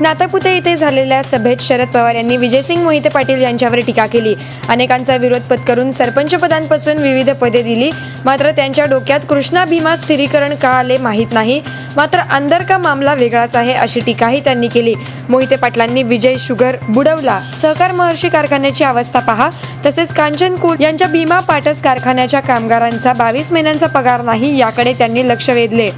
नातापुते येथे झालेल्या सभेत शरद पवार यांनी विजयसिंग मोहिते पाटील यांच्यावर टीका केली. अनेकांचा विरोध पत्करून सरपंच पदांपासून विविध पदे दिली. मात्र त्यांच्या डोक्यात कृष्णा भीमा स्थिरीकरण का आले माहीत नाही. मात्र अंदर का मामला वेगळाच आहे अशी टीकाही त्यांनी केली. मोहिते पाटलांनी विजय शुगर बुडवला. सहकार महर्षी कारखान्याची अवस्था पहा. तसेच कांचन कुल यांच्या भीमा पाटस कारखान्याच्या कामगारांचा बावीस महिन्यांचा पगार नाही याकडे त्यांनी लक्ष वेधले.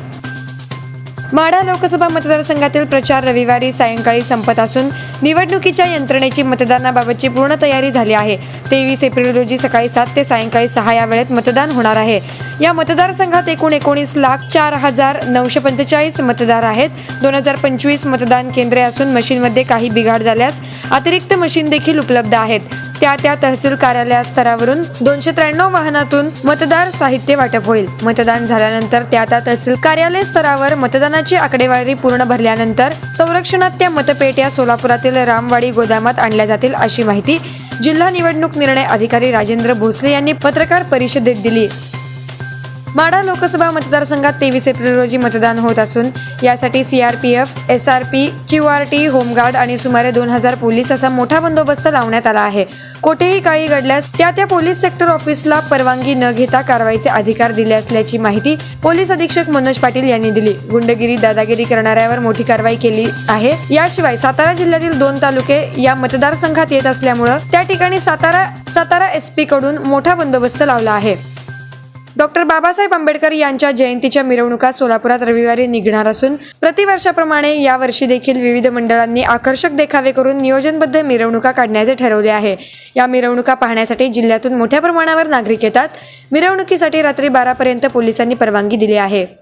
माढा लोकसभा मतदारसंघातील प्रचार रविवारी सायंकाळी संपत असून निवडणुकीच्या यंत्रणेची मतदानाबाबतची पूर्ण तयारी झाली आहे. तेवीस एप्रिल रोजी सकाळी सात ते सायंकाळी सहा या वेळेत मतदान होणार आहे. या मतदारसंघात एकूण एकोणीस लाख चार हजार नऊशे पंचेचाळीस मतदार आहेत. दोन हजार पंचवीस मतदान केंद्रे असून मशीनमध्ये काही बिघाड झाल्यास अतिरिक्त मशीन देखील उपलब्ध आहेत. त्या त्या तहसील कार्यालया स्तरावरून दोनशे त्र्याण्णव वाहनातून मतदार साहित्य वाटप होईल. मतदान झाल्यानंतर त्या त्या तहसील कार्यालय स्तरावर मतदानाची आकडेवारी पूर्ण भरल्यानंतर संरक्षणात त्या मतपेट्या सोलापुरातील रामवाडी गोदामात आणल्या जातील अशी माहिती जिल्हा निवडणूक निर्णय अधिकारी राजेंद्र भोसले यांनी पत्रकार परिषदेत दिली. माढा लोकसभा मतदारसंघात तेवीस एप्रिल रोजी मतदान होत असून यासाठी CRPF S R P Q R T home guard आणि सुमारे दोन हजार पोलीस असा मोठा बंदोबस्त लावण्यात आला आहे. कोठेही काही घडल्यास त्या त्या पोलीस सेक्टर ऑफिसला परवानगी न घेता कारवाईचे अधिकार दिले असल्याची माहिती पोलीस अधीक्षक मनोज पाटील यांनी दिली. गुंडगिरी दादागिरी करणाऱ्यावर मोठी कारवाई केली आहे. याशिवाय सातारा जिल्ह्यातील दोन तालुके या मतदारसंघात येत असल्यामुळं त्या ठिकाणी सातारा सातारा एसपी कडून मोठा बंदोबस्त लावला आहे. डॉक्टर बाबासाहेब आंबेडकर यांच्या जयंतीच्या मिरवणुका सोलापुरात रविवारी निघणार असून प्रतिवर्षाप्रमाणे यावर्षी देखील विविध मंडळांनी आकर्षक देखावे करून नियोजनबद्ध मिरवणुका काढण्याचे ठरवले आहे. या मिरवणुका पाहण्यासाठी जिल्ह्यातून मोठ्या प्रमाणावर नागरिक येतात. मिरवणुकीसाठी रात्री बारापर्यंत पोलिसांनी परवानगी दिली आहे.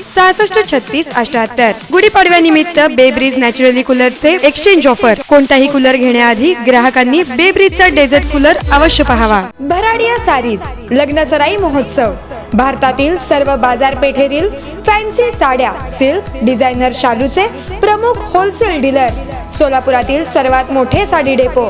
सहासष्ट छत्तीस अठ्याहत्तर. गुढीपाडव्यानिमित्त बेब्रिज नॅचरली कूलरचे एक्सचेंज ऑफर कोणताही कूलर घेण्याआधी ग्राहकांनी बेब्रिजचा डेझर्ट कूलर अवश्य पाहावा. भराडिया सारीज लग्न सराई महोत्सव. भारतातील सर्व बाजारपेठेतील फॅन्सी साड्या सिल्क डिझायनर शालूचे प्रमुख होलसेल डीलर सोलापुरातील सर्वात मोठे साडी डेपो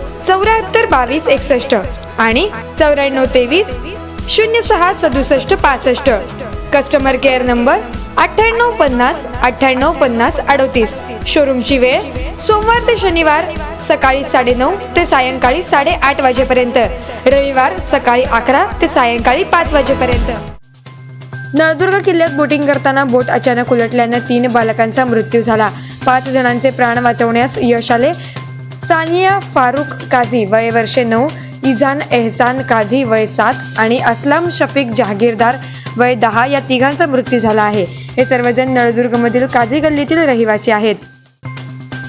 चौऱ्याहत्तर बावीस एकसष्ट आणि चौऱ्याण्णव तेवीस शून्य सहा सदुसष्ट पासष्ट. कस्टमर केअर नंबर अठ्ठ्याण्णव पन्नास अठ्ठ्याण्णव पन्नास अडोतीस. शोरूमची वेळ सोमवार ते शनिवार सकाळी साडेनऊ ते सायंकाळी साडेआठ वाजेपर्यंत. रविवार सकाळी अकरा ते सायंकाळी पाच वाजेपर्यंत. नळदुर्ग किल्ल्यात बोटिंग करताना बोट अचानक उलटल्यानं तीन बालकांचा मृत्यू झाला. पाच जणांचे प्राण वाचवण्यास यश आले. सानिया फारुख काझी वय वर्षे नऊ इझान एहसान काझी वय सात आणि असलम शफीक जहागीरदार वय दहा या तिघांचा मृत्यू झाला आहे. हे सर्वजण नळदुर्गमधील काझी गल्लीतील रहिवासी आहेत.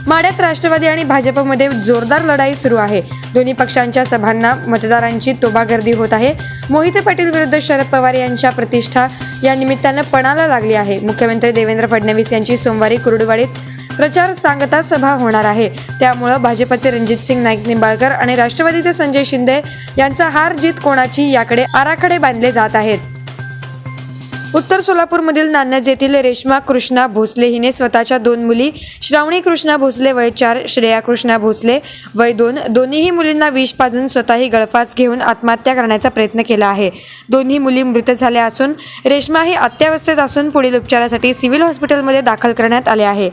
माड्यात राष्ट्रवादी आणि भाजपमध्ये जोरदार लढाई सुरू आहे. दोन्ही पक्षांच्या सभांना मतदारांची तोबागर्दी होत आहे. मोहिते पाटील विरुद्ध शरद पवार यांच्या प्रतिष्ठा या निमित्तानं पणाला लागली आहे. मुख्यमंत्री देवेंद्र फडणवीस यांची सोमवारी कुर्डुवाडीत प्रचार सांगता सभा होणार आहे. त्यामुळं भाजपचे रणजित सिंग नाईक निंबाळकर आणि राष्ट्रवादीचे संजय शिंदे यांचा हार जीत कोणाची याकडे आराखडे बांधले जात आहेत. उत्तर सोलापूरमधील नान्नज येथील रेश्मा कृष्णा भोसले हिने स्वतःच्या दोन मुली श्रावणी कृष्णा भोसले वय चार श्रेया कृष्णा भोसले वय दोन दोन्हीही मुलींना विष पाजून स्वतःही गळफास घेऊन आत्महत्या करण्याचा प्रयत्न केला आहे. दोन्ही मुली मृत झाल्या असून रेश्मा ही अत्यावस्थेत असून पुढील उपचारासाठी सिव्हिल हॉस्पिटलमध्ये दाखल करण्यात आले आहे.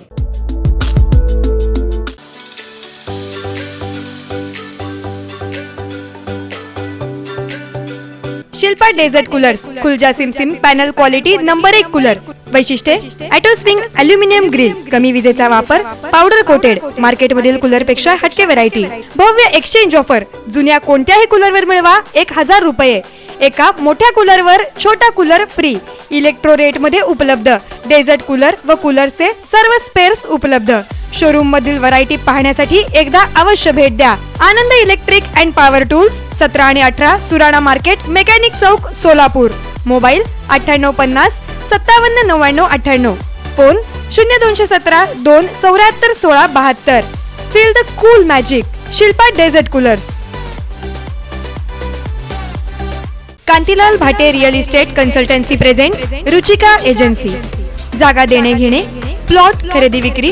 शिल्पा डेझर्ट कूलर्स खुलजा सिमसिम पॅनल क्वालिटी नंबर एक कूलर. वैशिष्ट्ये ॲटोस्विंग अल्युमिनियम ग्रिल कमी विजेचा वापर पावडर कोटेड मार्केटमधील कूलरपेक्षा हटके व्हरायटी भव्य एक्सचेंज ऑफर जुन्या कोणत्याही कूलरवर मिळवा एक हजार रुपये. एका मोठ्या कूलरवर छोटा कूलर फ्री इलेक्ट्रो रेटमध्ये उपलब्ध. डेझर्ट कूलर व कूलरचे सर्व स्पेअर्स उपलब्ध. शोरूम मधील व्हरायटी पाहण्यासाठी एकदा अवश्य भेट द्या. Anand electric and power tools सतरा आणि अठरा सुराणा मार्केट मेकॅनिक चौक सोलापूर. मोबाईल अठ्ठ्याण्णव पन्नास सत्तावन्न नव्याण्णव अठ्ठ्याण्णव. फोन शून्य दोनशे सतरा दोन चौऱ्याहत्तर सोळा बहात्तर. Feel the cool magic Shilpa desert coolers Kantilal Bhate real estate consultancy presents Ruchika agency जागा देणे घेणे प्लॉट खरेदी विक्री